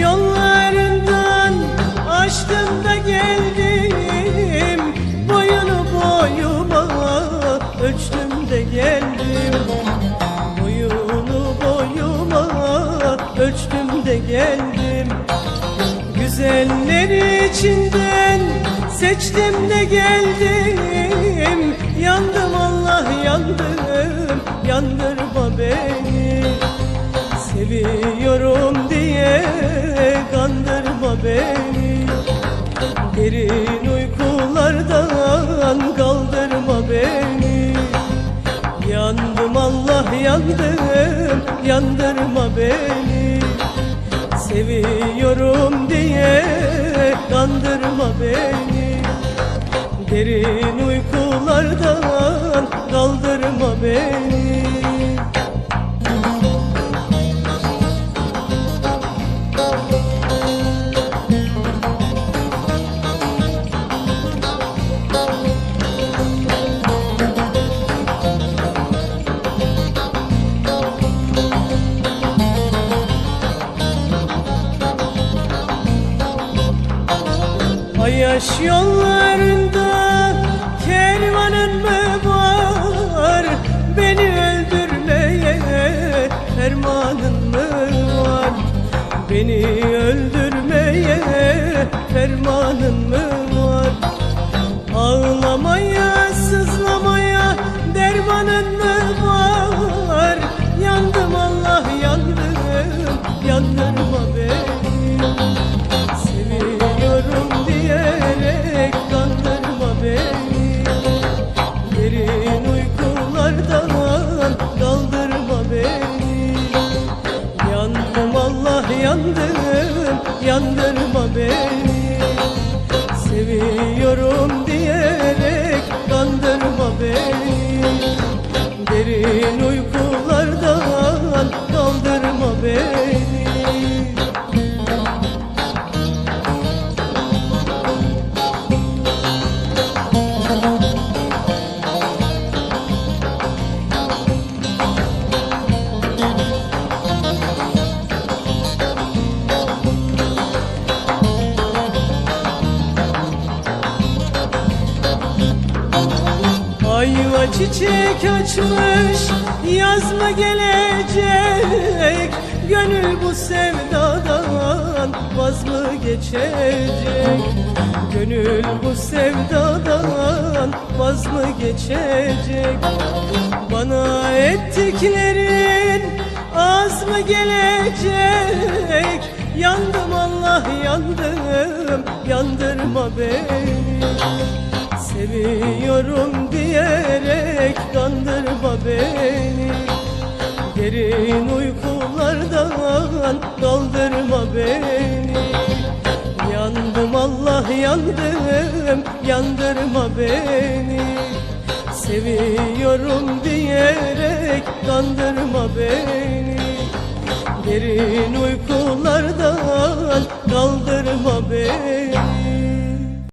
yollarından Açtım da geldim. Boyunu boyuma Ölçtüm de geldim. Boyunu boyuma Ölçtüm de geldim. Güzeller içinden seçtim de geldim. Yandım Allah yandım yandırma beni. Seviyorum kandırma beni. Derin uykulardan kaldırma beni. Yandım Allah yandım yandırma beni. Seviyorum diye kandırma beni. Derin uykulardan kaldırma Ayaş yollarında kervanın mı var? Beni öldürmeye fermanın mı var? Beni öldürmeye fermanın mı Seviyorum Ayva çiçek açmış Yaz mı gelecek. Gönül bu sevdadan Vaz mı geçecek? Gönül bu sevdadan Vaz mı geçecek? Bana ettiklerin Az mı gelecek? Yandım Allah yandım Yandırma beni Seviyorum diyerek kandırma beni. Derin uykulardan kaldırma beni. Yandım Allah yandım yandırma beni. Seviyorum diyerek kandırma beni. Derin uykulardan